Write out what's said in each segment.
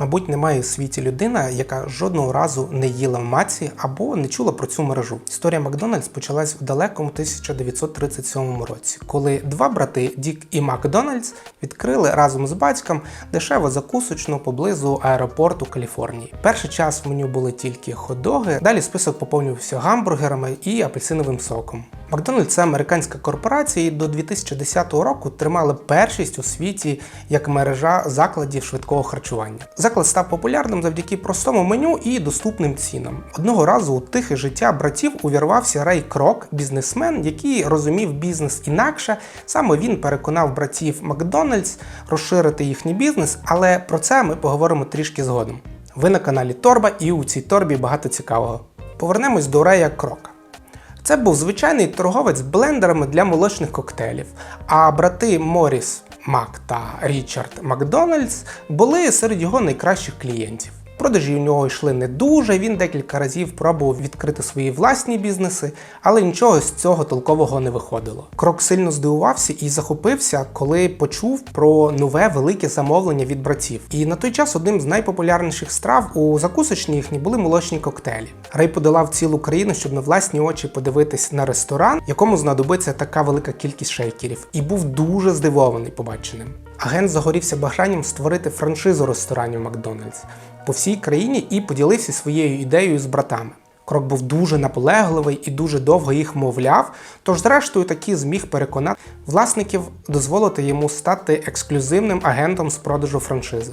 Мабуть, немає у світі людина, яка жодного разу не їла в маці або не чула про цю мережу. Історія Макдональдс почалась в далекому 1937 році, коли два брати Дік і Макдональдс відкрили разом з батьком дешеву закусочну поблизу аеропорту Каліфорнії. Перший час в меню були тільки хот-доги, далі список поповнювався гамбургерами і апельсиновим соком. Макдональдс це американська корпорація і до 2010 року тримали першість у світі як мережа закладів швидкого харчування. Заклад став популярним завдяки простому меню і доступним цінам. Одного разу у тихе життя братів увірвався Рей Крок, бізнесмен, який розумів бізнес інакше. Саме він переконав братів Макдональдс розширити їхній бізнес, але про це ми поговоримо трішки згодом. Ви на каналі Торба, і у цій торбі багато цікавого. Повернемось до Рея Крока. Це був звичайний торговець блендерами для молочних коктейлів. А брати Моріс Мак та Річард Макдональдс були серед його найкращих клієнтів. Продажі у нього йшли не дуже. Він декілька разів пробував відкрити свої власні бізнеси, але нічого з цього толкового не виходило. Крок сильно здивувався і захопився, коли почув про нове велике замовлення від братів. І на той час одним з найпопулярніших страв у закусочній їхній були молочні коктейлі. Рей подолав цілу країну, щоб на власні очі подивитись на ресторан, якому знадобиться така велика кількість шейкерів, і був дуже здивований побаченим. Агент загорівся бажанням створити франшизу ресторанів Макдональдс по всій країні і поділився своєю ідеєю з братами. Крок був дуже наполегливий і дуже довго їх мовляв, тож, зрештою, таки зміг переконати власників дозволити йому стати ексклюзивним агентом з продажу франшизи.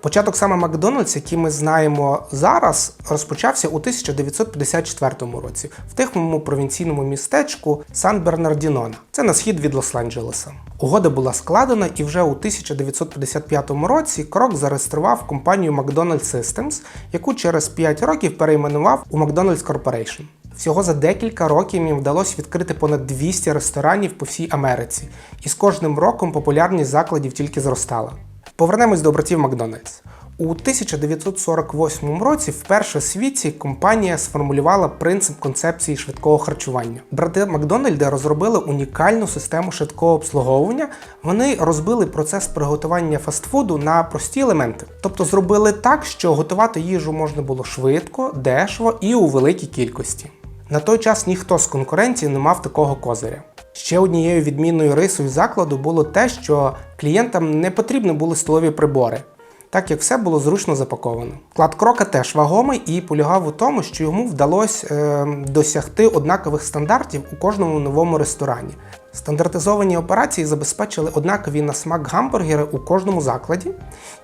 Початок саме Макдональдс, який ми знаємо зараз, розпочався у 1954 році в тихому провінційному містечку Сан Бернардінона. Це на схід від Лос-Анджелеса. Угода була складена, і вже у 1955 році Крок зареєстрував компанію McDonald's Systems, яку через 5 років перейменував у McDonald's Corporation. Всього за декілька років їм вдалося відкрити понад 200 ресторанів по всій Америці, і з кожним роком популярність закладів тільки зростала. Повернемось до братів Макдональдс. У 1948 році вперше в світі компанія сформулювала принцип концепції швидкого харчування. Брати Макдональда розробили унікальну систему швидкого обслуговування. Вони розбили процес приготування фастфуду на прості елементи, тобто зробили так, що готувати їжу можна було швидко, дешево і у великій кількості. На той час ніхто з конкурентів не мав такого козиря. Ще однією відмінною рисою закладу було те, що клієнтам не потрібні були столові прибори, так як все було зручно запаковано. Клад крока теж вагомий і полягав у тому, що йому вдалося е, досягти однакових стандартів у кожному новому ресторані. Стандартизовані операції забезпечили однакові на смак гамбургери у кожному закладі,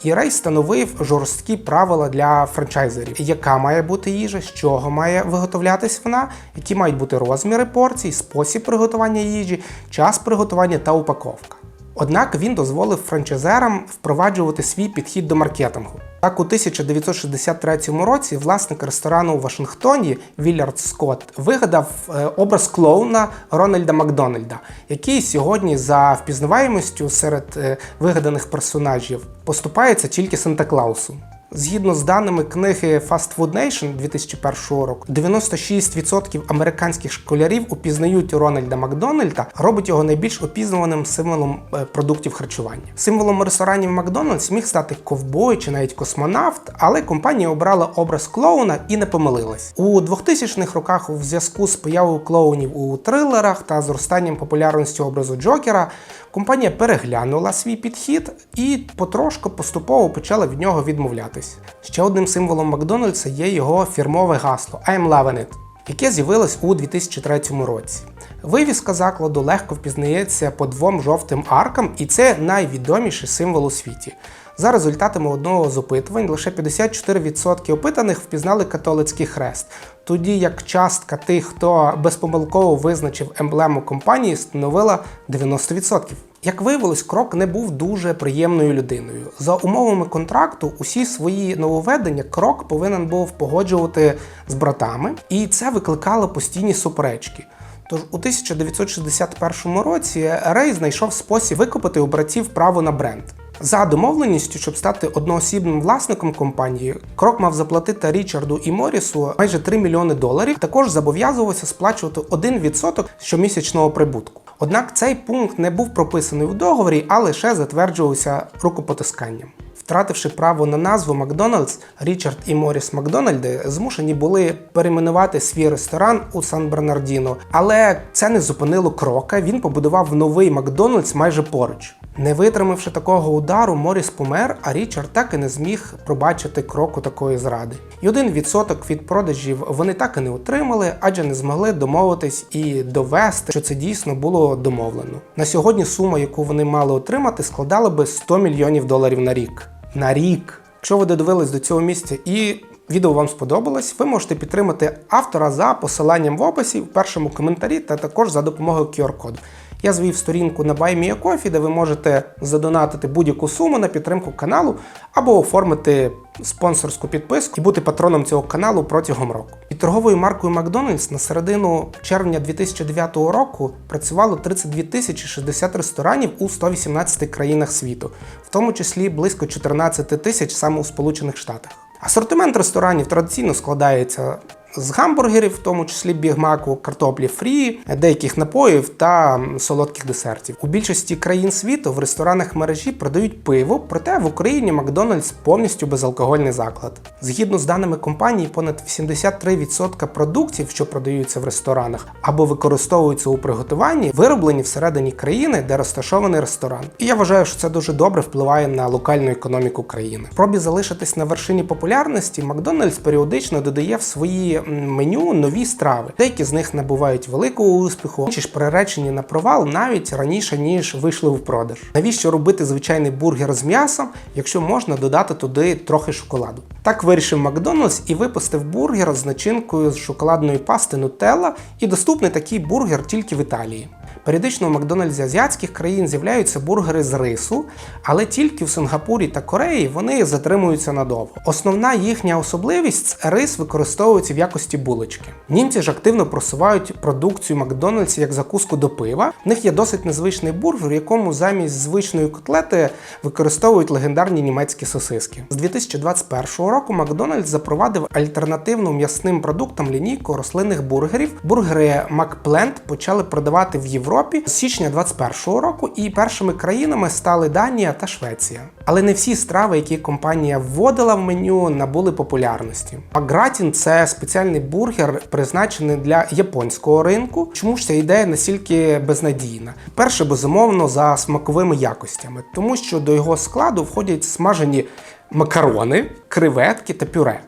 і Рей встановив жорсткі правила для франчайзерів, яка має бути їжа, з чого має виготовлятись вона, які мають бути розміри порцій, спосіб приготування їжі, час приготування та упаковка. Однак він дозволив франчайзерам впроваджувати свій підхід до маркетингу. Так, у 1963 році власник ресторану у Вашингтоні Віллярд Скотт вигадав е, образ клоуна Рональда Макдональда, який сьогодні за впізнаваємістю серед е, вигаданих персонажів поступається тільки Санта Клаусу. Згідно з даними книги Fast Food Nation 2001 року, 96% американських школярів упізнають Рональда Макдональда, робить його найбільш опізнаваним символом е, продуктів харчування. Символом ресторанів Макдональдс міг стати ковбой чи навіть космонавт, але компанія обрала образ клоуна і не помилилась. У 2000-х роках у зв'язку з появою клоунів у трилерах та зростанням популярності образу Джокера. Компанія переглянула свій підхід і потрошку поступово почала від нього відмовлятись. Ще одним символом Макдональдса є його фірмове гасло I'm loving it, яке з'явилось у 2003 році. Вивіска закладу легко впізнається по двом жовтим аркам, і це найвідоміший символ у світі. За результатами одного з опитувань лише 54% опитаних впізнали католицький хрест, тоді як частка тих, хто безпомилково визначив емблему компанії, становила 90%. Як виявилось, крок не був дуже приємною людиною. За умовами контракту, усі свої нововведення крок повинен був погоджувати з братами, і це викликало постійні суперечки. Тож у 1961 році Рей знайшов спосіб викупити у братів право на бренд. За домовленістю, щоб стати одноосібним власником компанії, Крок мав заплатити Річарду і Морісу майже 3 мільйони доларів. Також зобов'язувався сплачувати 1% щомісячного прибутку. Однак цей пункт не був прописаний у договорі, а лише затверджувався рукопотисканням. Втративши право на назву Макдональдс, Річард і Моріс Макдональди змушені були перейменувати свій ресторан у Сан Бернардіно, але це не зупинило крока. Він побудував новий Макдональдс майже поруч. Не витримавши такого удару, Моріс помер, а Річард так і не зміг пробачити кроку такої зради. І один відсоток від продажів вони так і не отримали, адже не змогли домовитись і довести, що це дійсно було домовлено. На сьогодні сума, яку вони мали отримати, складала би 100 мільйонів доларів на рік. На рік! Якщо ви додивились до цього місця і відео вам сподобалось, ви можете підтримати автора за посиланням в описі в першому коментарі та також за допомогою QR-коду. Я звів сторінку на BuyMeACoffee, де ви можете задонатити будь-яку суму на підтримку каналу або оформити спонсорську підписку і бути патроном цього каналу протягом року. Під торговою маркою McDonald's на середину червня 2009 року працювало 32 тисячі 60 ресторанів у 118 країнах світу, в тому числі близько 14 тисяч саме у Сполучених Штатах. Асортимент ресторанів традиційно складається з гамбургерів, в тому числі бігмаку, картоплі фрі, деяких напоїв та солодких десертів. У більшості країн світу в ресторанах мережі продають пиво, проте в Україні Макдональдс повністю безалкогольний заклад. Згідно з даними компанії, понад 83% продуктів, що продаються в ресторанах або використовуються у приготуванні, вироблені всередині країни, де розташований ресторан. І я вважаю, що це дуже добре впливає на локальну економіку країни. Пробі залишитись на вершині популярності, Макдональдс періодично додає в свої меню нові страви. Деякі з них набувають великого успіху, інші ж приречені на провал навіть раніше ніж вийшли в продаж. Навіщо робити звичайний бургер з м'ясом, якщо можна додати туди трохи шоколаду? Так вирішив Макдональдс і випустив бургер з начинкою з шоколадної пасти Nutella, і доступний такий бургер тільки в Італії. Періодично у Макдональдсі азіатських країн з'являються бургери з рису, але тільки в Сингапурі та Кореї вони затримуються надовго. Основна їхня особливість рис використовується в якості булочки. Німці ж активно просувають продукцію Макдональдс як закуску до пива. В них є досить незвичний бургер, в якому замість звичної котлети використовують легендарні німецькі сосиски. З 2021 року Макдональдс запровадив альтернативну м'ясним продуктам лінійку рослинних бургерів. Бургери Макпленд почали продавати в Європі з січня 2021 року, і першими країнами стали Данія та Швеція. Але не всі страви, які компанія вводила в меню, набули популярності. Макгратін це спеціальний бургер, призначений для японського ринку. Чому ж ця ідея настільки безнадійна? Перше, безумовно, за смаковими якостями, тому що до його складу входять смажені макарони, креветки та пюре.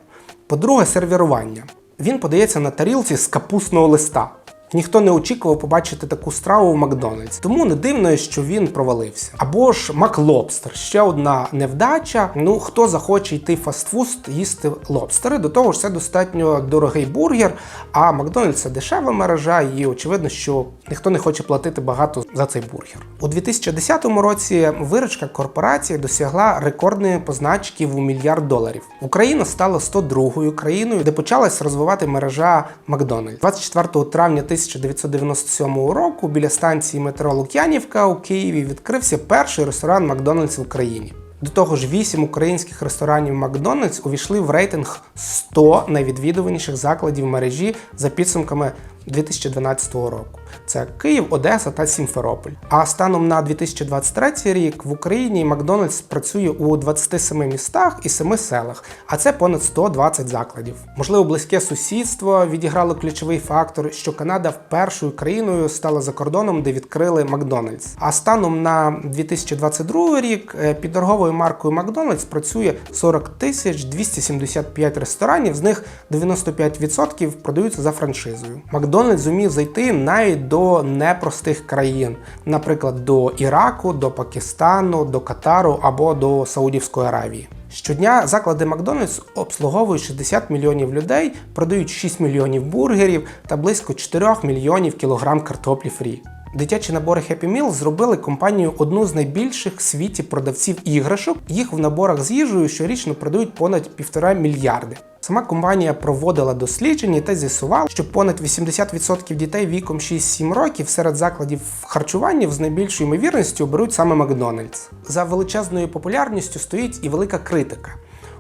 По-друге, сервірування. Він подається на тарілці з капустного листа. Ніхто не очікував побачити таку страву в Макдональдс, тому не дивно, що він провалився. Або ж Маклобстер ще одна невдача. Ну хто захоче йти в фастфуд їсти лобстери? До того ж, це достатньо дорогий бургер. А Макдональдс це дешева мережа, і очевидно, що ніхто не хоче платити багато за цей бургер. У 2010 році виручка корпорації досягла рекордної позначки в мільярд доларів. Україна стала 102-ю країною, де почалась розвивати мережа Макдональдс. 24 травня 1997 року біля станції метро Лук'янівка у Києві відкрився перший ресторан Макдональдс в Україні. До того ж, 8 українських ресторанів Макдональдс увійшли в рейтинг 100 найвідвідуваніших закладів мережі за підсумками 2012 року. Це Київ, Одеса та Сімферополь. А станом на 2023 рік в Україні Макдональдс працює у 27 містах і 7 селах, а це понад 120 закладів. Можливо, близьке сусідство відіграло ключовий фактор, що Канада першою країною стала за кордоном, де відкрили Макдональдс. А станом на 2022 рік е, під торговою маркою Макдональдс працює 40 тисяч 275 ресторанів, з них 95% продаються за франшизою. Макдональдс зумів зайти навіть до непростих країн, наприклад, до Іраку, до Пакистану, до Катару або до Саудівської Аравії. Щодня заклади Макдональдс обслуговують 60 мільйонів людей, продають 6 мільйонів бургерів та близько 4 мільйонів кілограм картоплі фрі. Дитячі набори Happy Meal зробили компанію одну з найбільших в світі продавців іграшок. Їх в наборах з їжею щорічно продають понад півтора мільярди. Сама компанія проводила дослідження та з'ясувала, що понад 80% дітей віком 6-7 років серед закладів харчування з найбільшою ймовірністю оберуть саме Макдональдс. За величезною популярністю стоїть і велика критика.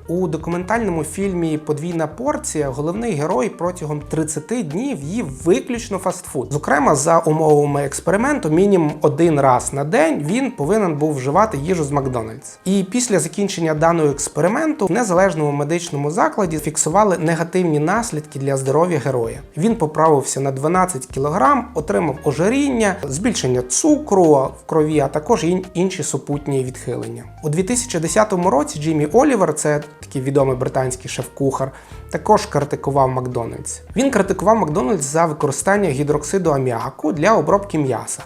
У документальному фільмі Подвійна порція головний герой протягом 30 днів їв виключно фастфуд. Зокрема, за умовами експерименту, мінімум один раз на день він повинен був вживати їжу з Макдональдс. І після закінчення даного експерименту в незалежному медичному закладі фіксували негативні наслідки для здоров'я героя. Він поправився на 12 кг, отримав ожиріння, збільшення цукру в крові, а також інші супутні відхилення. У 2010 році Джиммі Олівер, це такий відомий британський шеф-кухар, також критикував Макдональдс. Він критикував Макдональдс за використання гідроксиду аміаку для обробки м'яса.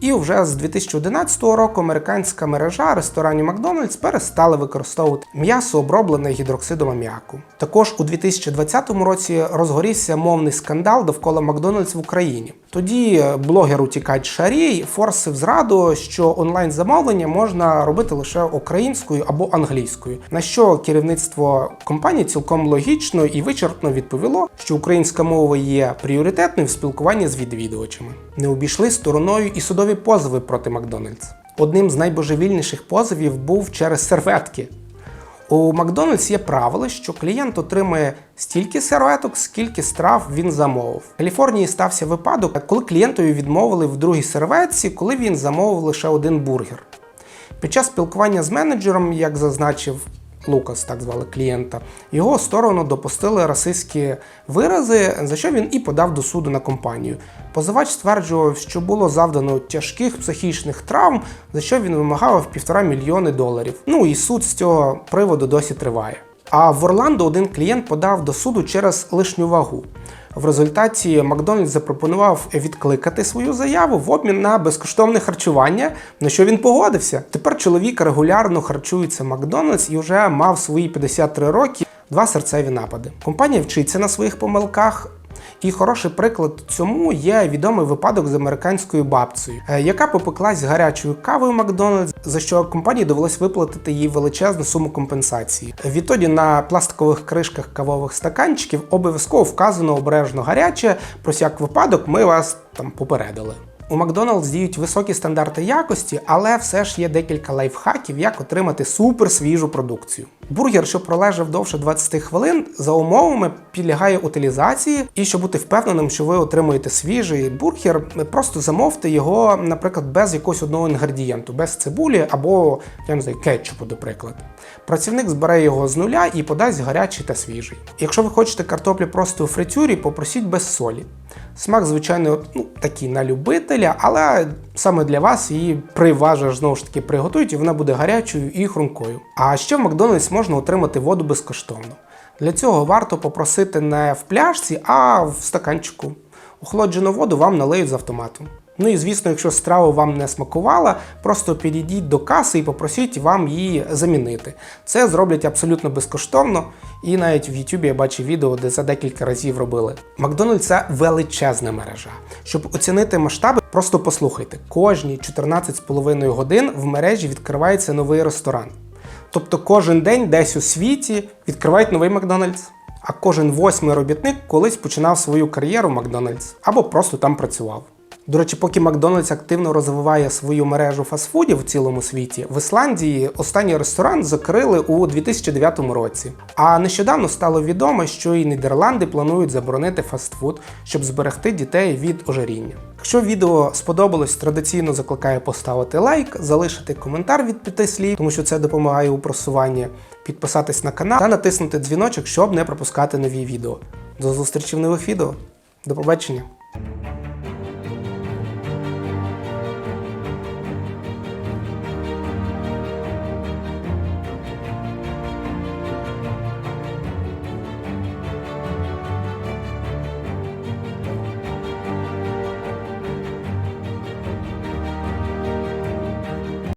І вже з 2011 року американська мережа ресторанів Макдональдс перестали використовувати м'ясо, оброблене гідроксидом аміаку. Також у 2020 році розгорівся мовний скандал довкола Макдональдс в Україні. Тоді блогер утікач Шарій форсив зраду, що онлайн-замовлення можна робити лише українською або англійською. На що керівництво компанії цілком логічно і вичерпно відповіло, що українська мова є пріоритетною в спілкуванні з відвідувачами. Не обійшли стороною і судові позови проти Макдональдс. Одним з найбожевільніших позовів був через серветки. У Макдональдс є правило, що клієнт отримує стільки серветок, скільки страв він замовив. В Каліфорнії стався випадок, коли клієнтові відмовили в другій серветці, коли він замовив лише один бургер. Під час спілкування з менеджером, як зазначив Лукас, так звали клієнта, його сторону допустили расистські вирази, за що він і подав до суду на компанію. Позивач стверджував, що було завдано тяжких психічних травм, за що він вимагав півтора мільйони доларів. Ну і суд з цього приводу досі триває. А в Орландо один клієнт подав до суду через лишню вагу. В результаті Макдональдс запропонував відкликати свою заяву в обмін на безкоштовне харчування, на що він погодився. Тепер чоловік регулярно харчується Макдональдс і вже мав свої 53 роки два серцеві напади. Компанія вчиться на своїх помилках. І хороший приклад цьому є відомий випадок з американською бабцею, е, яка попеклась гарячою кавою Макдональдс, за що компанії довелось виплатити їй величезну суму компенсації. Відтоді на пластикових кришках кавових стаканчиків обов'язково вказано обережно гаряче. Про всяк випадок ми вас там попередили. У Макдоналдс діють високі стандарти якості, але все ж є декілька лайфхаків, як отримати супер свіжу продукцію. Бургер, що пролежав довше 20 хвилин, за умовами підлягає утилізації, і щоб бути впевненим, що ви отримуєте свіжий бургер, просто замовте його, наприклад, без якогось одного інгредієнту, без цибулі або я не знаю, кетчупу, до прикладу. Працівник збере його з нуля і подасть гарячий та свіжий. Якщо ви хочете картоплю просто у фритюрі, попросіть без солі. Смак, звичайно, ну, такий на любителя, але саме для вас її при вас же ж, знову ж таки приготують, і вона буде гарячою і хрумкою. А ще в Макдональдс можна отримати воду безкоштовно. Для цього варто попросити не в пляшці, а в стаканчику. Охолоджену воду вам налиють з автомату. Ну і звісно, якщо страва вам не смакувала, просто підійдіть до каси і попросіть вам її замінити. Це зроблять абсолютно безкоштовно, і навіть в YouTube я бачив відео, де це декілька разів робили. Макдональдс це величезна мережа. Щоб оцінити масштаби, просто послухайте: кожні 14,5 годин в мережі відкривається новий ресторан. Тобто кожен день десь у світі відкривають новий Макдональдс. А кожен восьмий робітник колись починав свою кар'єру в Макдональдс або просто там працював. До речі, поки Макдональдс активно розвиває свою мережу фастфудів у цілому світі, в Ісландії останній ресторан закрили у 2009 році. А нещодавно стало відомо, що і Нідерланди планують заборонити фастфуд, щоб зберегти дітей від ожиріння. Якщо відео сподобалось, традиційно закликаю поставити лайк, залишити коментар від п'яти слів, тому що це допомагає у просуванні, підписатись на канал та натиснути дзвіночок, щоб не пропускати нові відео. До зустрічі в нових відео. До побачення!